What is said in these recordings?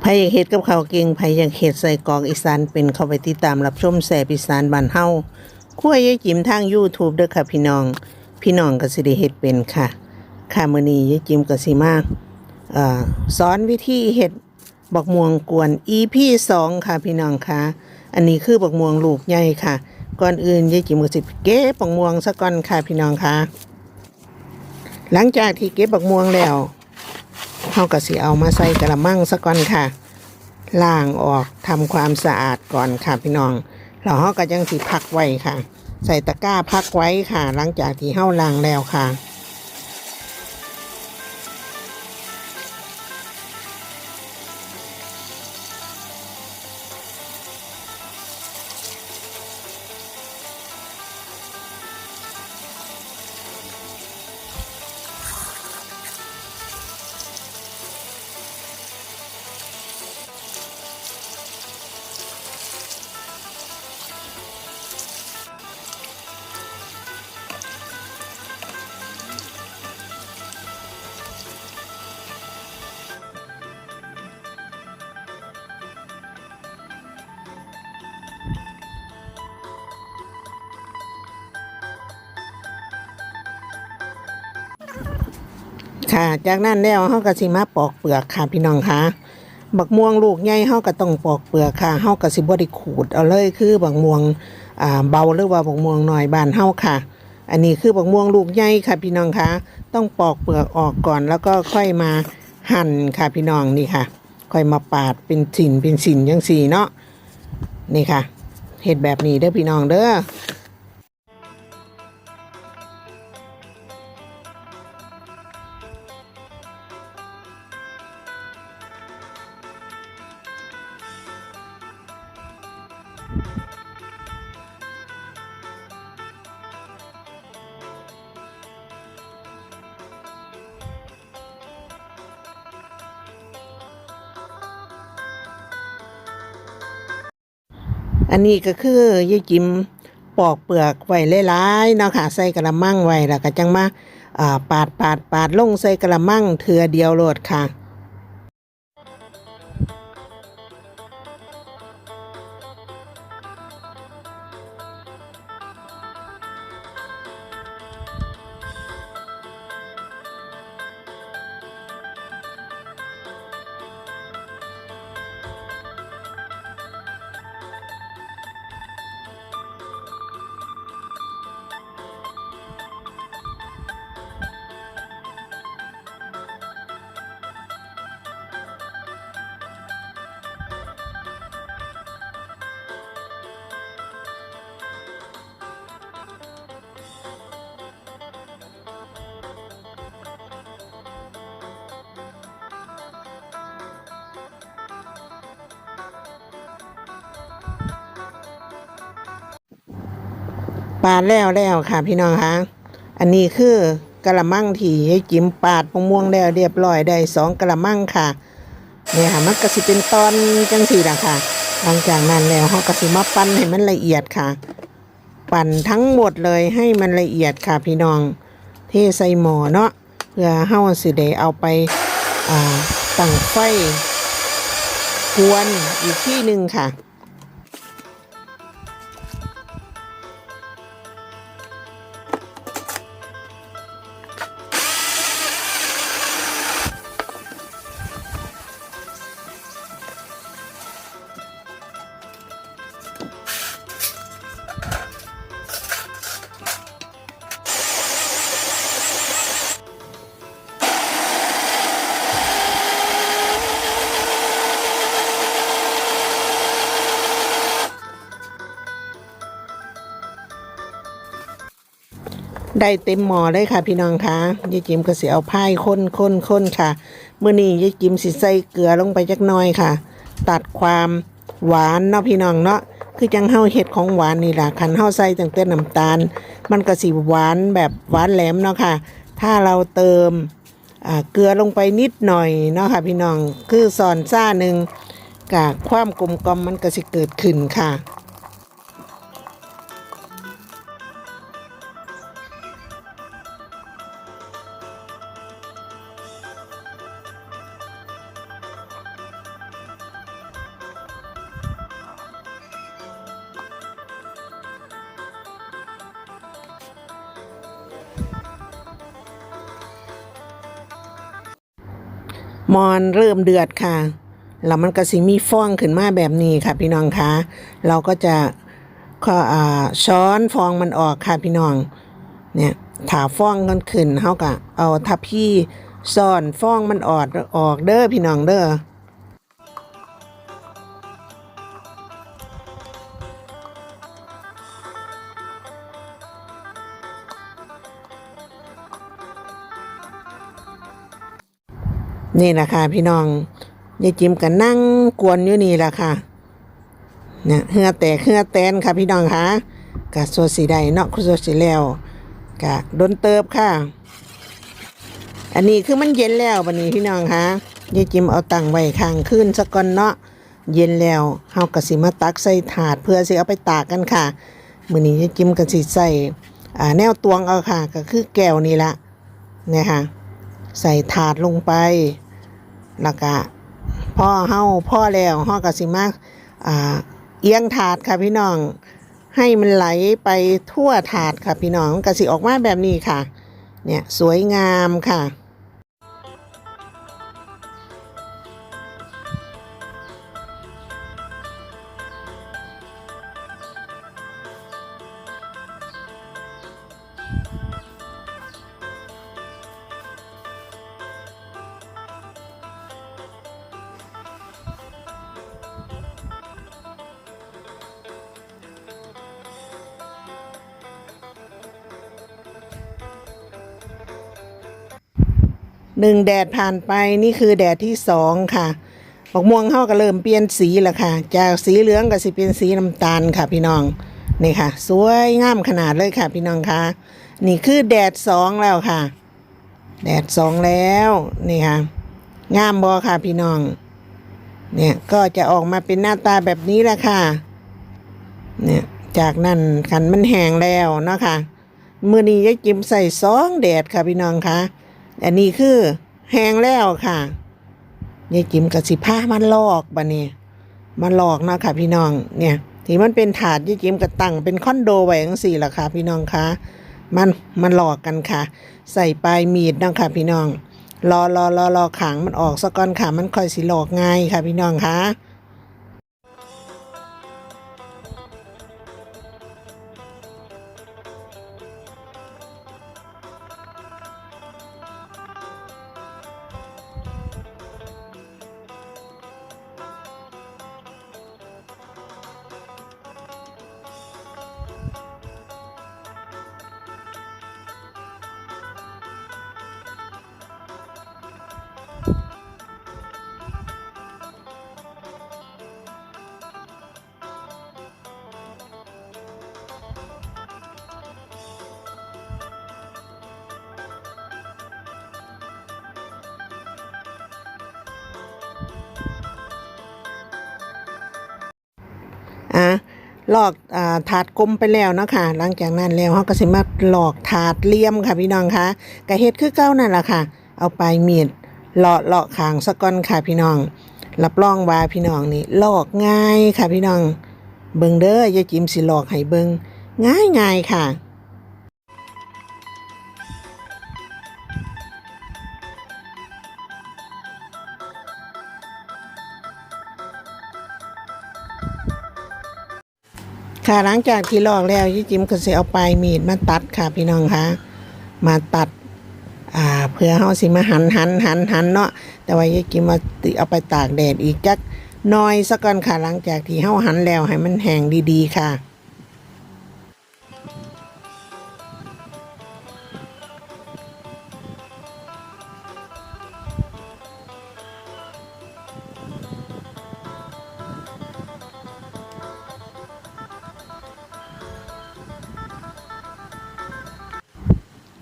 ไผอยากเฮ็ดกับข้าวเก่งไผอยากเฮ็ดใส่กรอกอีสานเป็นเข้าไปติดตามรับชมแสบอีสานบ้านเฮาครัวยายจิ๋มทาง YouTube เด้อค่ะพี่น้อง พี่น้องก็สิได้เฮ็ดเป็นค่ะ ค่ะมื้อนี้ยายจิ๋มก็สิมาเอ่อสอนวิธีเฮ็ดบักม่วงกวน EP 2ค่ะพี่น้องค่ะ อันนี้คือบักม่วงลูกใหญ่ค่ะ ก่อนอื่นยายจิ๋มก็สิเก็บบักม่วงซะก่อนค่ะพี่น้องค่ะ หลังจากที่เก็บบักม่วงแล้ว เฮาก็สิเอามาใส่กระมังซะก่อนค่ะล้างออกทำความสะอาดก่อนค่ะพี่น้องแล้วเฮาก็ยังสิพักไว้ค่ะ ใส่ตะกร้าพักไว้ค่ะ หลังจากที่เฮาล้างแล้วค่ะ ค่ะ จากนั้นแล้วเฮาก็สิมาปอกเปลือกค่ะพี่น้องคะบักม่วงลูกใหญ่เฮาก็ต้องปอกเปลือกค่ะเฮาก็สิบ่ได้ขูดเอาเลยคือบักม่วงอ่าเบาหรือว่าบักม่วงน้อยบ้านเฮาค่ะ อันนี้คือบักม่วงลูกใหญ่ค่ะพี่น้องคะต้องปอกเปลือกออกก่อนแล้วก็ค่อยมาหั่นค่ะพี่น้องนี่ค่ะ ค่อยมาปาดเป็นสินเป็นสินจังซี่เนาะนี่ค่ะเฮ็ดแบบนี้เด้อพี่น้องเด้อ อันนี้ก็คือยายจิมปอกเปลือกไว้หลายๆเนาะค่ะใส่กระมังไว้แล้วก็จังมาปาดปาดปาดลงใส่กระมังเถือเดียวโหลดค่ะ ปาดแล้วแล้วค่ะพี่น้องคะอันนี้คือกระมังที่ให้จิมปาดมะม่วงแล้วเรียบร้อยได้สองกระมังค่ะเนี่ยค่ะมันก็สิเป็นตอนจังสี่ละค่ะ หลังจากนั้นแล้วเขาก็สิมาปั้นให้มันละเอียดค่ะ ปั่นทั้งหมดเลยให้มันละเอียดค่ะพี่น้องเทใส่หม้อเนาะเพื่อเฮาสิได้เอาไปอ่าตั้งไฟกวนอีกที่หนึ่งค่ะ ได้เต็มหม้อเลยค่ะพี่น้องคะยายจิมก็สิเอาพายค้นค้นค้นค่ะเมื่อนี้ยายจิมสิใส่เกลือลงไปจักน่อยค่ะ ตัดความหวานเนาะพี่น้องเนาะคือจังเฮาเห็ดของหวานนี่ล่ะคันเฮาใส่ตั้งแต่น้ำตาล มันก็สิหวานแบบหวานแหลมเนาะค่ะ ถ้าเราเติมเกลือลงไปนิดหน่อยเนาะค่ะพี่น้องคือสอนซ่าหนึ่งกะความกลมกลอมมันก็สิเกิดขึ้นค่ะ มอนเริ่มเดือดค่ะ แล้วมันก็สิมีฟองขึ้นมาแบบนี้ค่ะ พี่น้องคะเราก็จะข้ออ่าช้อนฟองมันออกค่ะพี่น้อง เนี่ยถาฟองกันขึ้นเฮาก็เอาทับพี่ซ่อนฟองมันออกออกเด้อพี่น้องเด้อ นี่แหละค่ะ พี่น้องยายจิมก็นั่งกวนอยู่นี่แหละค่ะเนี่ยเหือแตกเหือแตนค่ะ พี่น้องคะกะโซสีได้เนาะคุโซสีแล้วกะโดนเติบค่ะ อันนี้คือมันเย็นแล้วบันนี้พี่น้องคะยายจิมเอาตังไว้ข้างขึ้นสักก่อนเนาะเย็นแล้วเฮากะสิมาตักใส่ถาดเพื่อสิเอาไปตากกันค่ะมื้อนี้ยายจิมก็สิใส่อ่าแนวตวงเอาค่ะ ก็คือแก้วนี่ละเนี่ยค่ะใส่ถาดลงไป แล้วก็พ่อเฮาพ่อแล้วเฮาก็สิมาอ่าเอียงถาดค่ะพี่น้อง ให้มันไหลไปทั่วถาดค่ะพี่น้องก็สิออกมาแบบนี้ค่ะ เนี่ยสวยงามค่ะ หนึ่งแดดผ่านไปนี่คือแดดที่สองค่ะบักม่วงเข้าก็เริ่มเปลี่ยนสีแล้วค่ะ จากสีเหลืองก็สิเป็นสีน้ำตาลค่ะพี่น้องนี่ค่ะ สวยงามขนาดเลยค่ะ พี่น้องคะนี่คือแดดสองแล้วค่ะ แดดสองแล้วนี่ค่ะงามบอค่ะพี่น้อง เนี่ยก็จะออกมาเป็นหน้าตาแบบนี้แหละค่ะ เนี่ยจากนั้นขันมันแห้งแล้วเนาะค่ะมือนี้ยายจิมใส่ซองแดดค่ะพี่น้องคะ อันนี้คือแห้งแล้วค่ะยายจิมกับสิผ้ามันลอกบะนี่มาลอกเนาะค่ะ พี่น้องเนี่ยที่มันเป็นถาดยายจิมกับตั้งเป็นคอนโดไว้จังสี่ละค่ะ พี่น้องคะมันมันหลอกกันค่ะ ใส่ปลายมีดเนาะค่ะ พี่น้องรอรอรอรอขางมันออกสะก่อนค่ะ มันค่อยสิหลอกง่ายค่ะ พี่น้องคะ หลอกอถาดกลมไปแล้วนะค่ะหลังจากนั้นแล้วเขาก็สิมาหลอกถาดเลี่ยมค่ะพี่น้องคะกระเฮ็ดคือเก้านั่นแหละค่ะ เอาปลายมีดเลาะเลาะขางสะก้อนค่ะพี่น้อง รับรองว่าพี่น้องนี่ลอกง่ายค่ะพี่น้อง เบิงเด้อยายจิมสิหลอกให้เบิงง่ายง่ายค่ะ ค่ะหลังจากที่ลอกแล้วยี่จิมก็สิเอาปลายมีดมาตัดค่ะพี่น้องคะมาตัดอ่าเพื่อเฮาสิมาหันหันหันหันเนาะแต่ว่ายี่จิมมาติเอาไปตากแดดอีกจักน้อยสักก่อนค่ะหลังจากที่เฮาหันแล้วให้มันแห้งดีๆค่ะ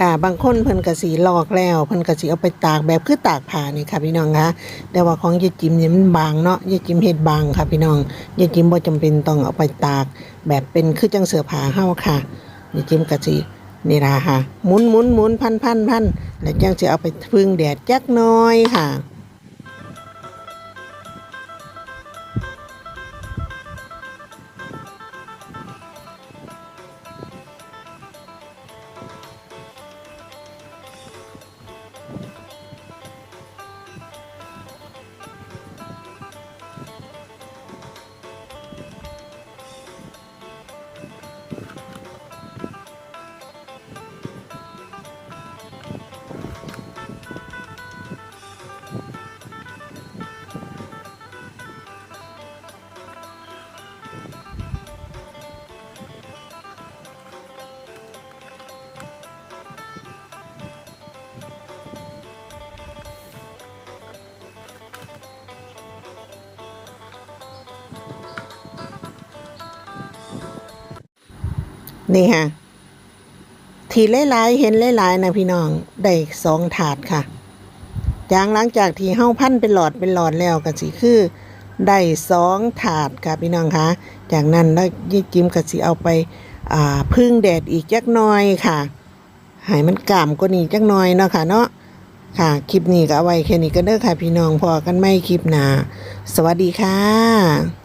ค่ะ บางคนเพิ่นกะสีลอกแล้วเพิ่นกะสีเอาไปตากแบบคือตากผ้านี่ค่ะพี่น้องคะแต่ว่าของยายจิมเนี่ยมันบางเนาะยายจิมเฮ็ดบางค่ะพี่น้องยายจิมบ่จำเป็นต้องเอาไปตาก แบบเป็นคือจังเสื้อผ้าเฮาค่ะยายจิมกะสีนี่ล่ะค่ะหมุนหมุนหมุนพันพันพันแล้วจังสิเอาไปพึ่งแดดจักหน้อยค่ะ นี่ค่ะ ทีหลายๆเห็นหลายๆนะพี่น้อง ได้สองถาดค่ะอย่างหลังจากที่เฮาพันเป็นหลอดเป็นหลอดแล้วก็สิคือได้สองถาดค่ะพี่น้องคะจากนั้นแล้วยี่จิ้มก็สิเอาไปอ่าพึ่งแดดอีกจักหน่อยค่ะให้มันกล้ามกว่านี้จักหน่อยเนาะค่ะเนาะค่ะ คลิปนี้ก็เอาไว้แค่นี้ก็เด้อค่ะพี่น้องพอกันไม่คลิปหนา สวัสดีค่ะ